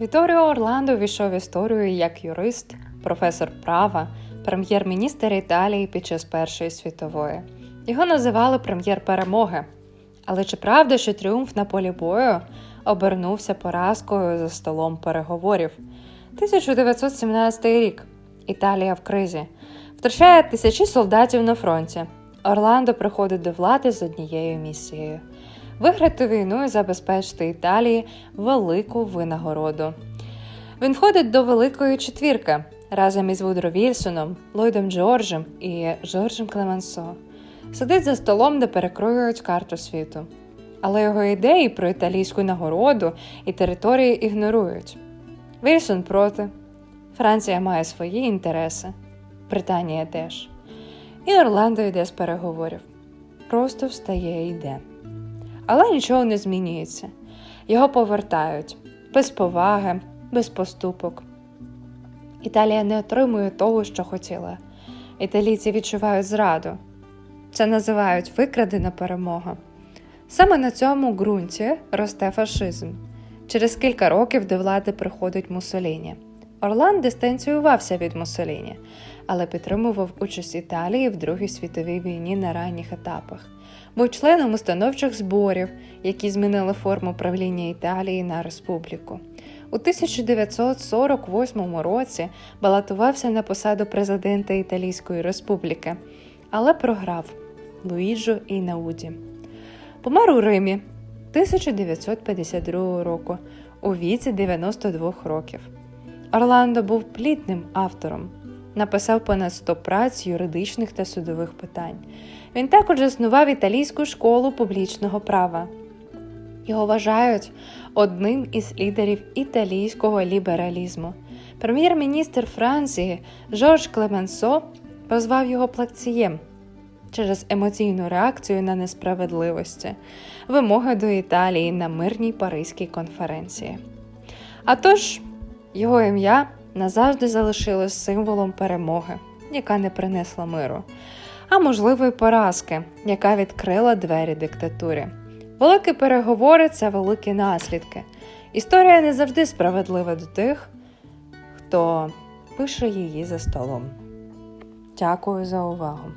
Віторіо Орландо війшов в історію як юрист, професор права, прем'єр-міністр Італії під час Першої світової. Його називали прем'єр перемоги. Але чи правда, що тріумф на полі бою обернувся поразкою за столом переговорів? 1917 рік. Італія в кризі. Втрачає тисячі солдатів на фронті. Орландо приходить до влади з однією місією виграти війну і забезпечити Італії велику винагороду. Він входить до Великої четвірки разом із Вудро Вільсоном, Ллойдом Джорджем і Жоржем Клеменсо. Сидить за столом, де перекроюють карту світу. Але його ідеї про італійську нагороду і території ігнорують. Вільсон проти. Франція має свої інтереси, Британія теж. І Орландо йде з переговорів. Просто встає і йде. Але нічого не змінюється. Його повертають без поваги, без поступок. Італія не отримує того, що хотіла. Італійці відчувають зраду. Це називають викрадена перемога. Саме на цьому ґрунті росте фашизм. Через кілька років до влади приходить Муссоліні. Орлан дистанціювався від Муссоліні, але підтримував участь Італії в Другій світовій війні на ранніх етапах. Був членом установчих зборів, які змінили форму правління Італії на республіку. У 1948 році балотувався на посаду президента Італійської республіки, але програв Луїджо Інауді. Помер у Римі 1952 року у віці 92 років. Орландо був плідним автором, написав понад 100 праць юридичних та судових питань. Він також заснував італійську школу публічного права. Його вважають одним із лідерів італійського лібералізму. Прем'єр-міністр Франції Жорж Клеменсо прозвав його плакцієм через емоційну реакцію на несправедливості, вимоги до Італії на мирній Паризькій конференції. А тож, його ім'я назавжди залишилось символом перемоги, яка не принесла миру, а можливо й поразки, яка відкрила двері диктатурі. Великі переговори це великі наслідки. Історія не завжди справедлива до тих, хто пише її за столом. Дякую за увагу.